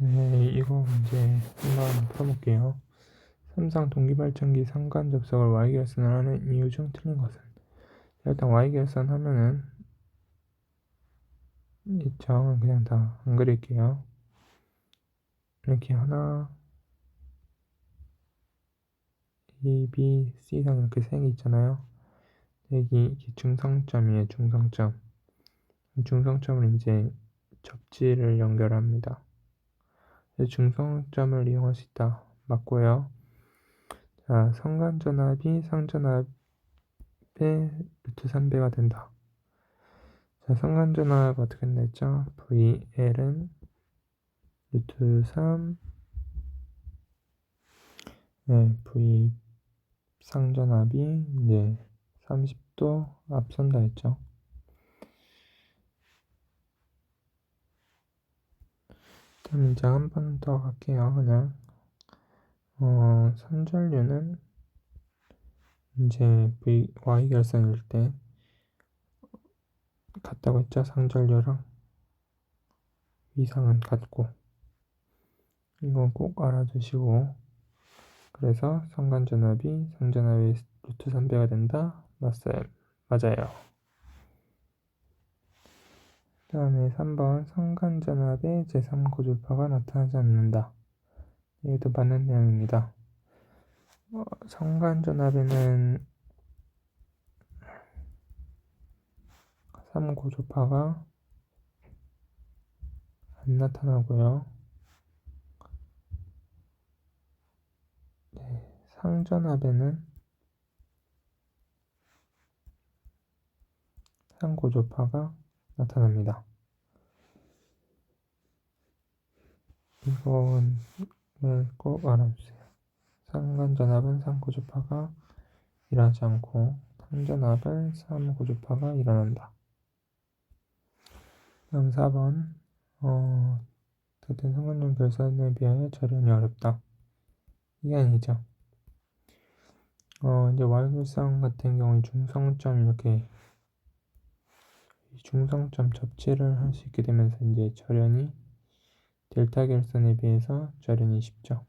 네, 이거 문제 한번 풀어볼게요. 삼성 동기발전기 상관 접속을 Y결선을 하는 이유 중 틀린 것은? 일단 Y결선 하면은 이 정은 그냥 다 안 그릴게요. 이렇게 하나, A, B, C상 이렇게 색이 있잖아요. 여기 중성점이에요, 중성점. 중성점을 이제 접지를 연결합니다. 중성점을 이용할 수 있다. 맞고요. 자, 성간전압이 상전압의 루트 3배가 된다. 자, 성간전압 어떻게 했죠? VL은 루트 3 네, V 상전압이 이제 30도 앞선다 했죠. 그럼 이제 한 번 더 갈게요. 그냥 어, 선전류는 이제 V, Y 결선일 때 같다고 했죠. 상전류랑 위상은 같고 이건 꼭 알아두시고 그래서 성간전압이 상전압의 루트 3배가 된다. 맞아요. 맞아요. 그 다음에 3번 성간전압의 제3고주파가 나타나지 않는다. 이것도 맞는 내용입니다. 어, 성간전압에는 3고주파가 안 나타나고요. 네, 상전압에는 3고주파가 나타납니다. 이건 꼭 알아주세요. 상관전압은 3고주파가 일어나지 않고 상전압은 3고주파가 일어난다. 다음 4번 어, 같은 상관전 결선에 비하여 절연이 어렵다. 이게 아니죠. 어, 이제 Y결선 같은 경우에 중성점 이렇게 중성점 접지를 할 수 있게 되면서 이제 절연이 델타 결선에 비해서 절연이 쉽죠.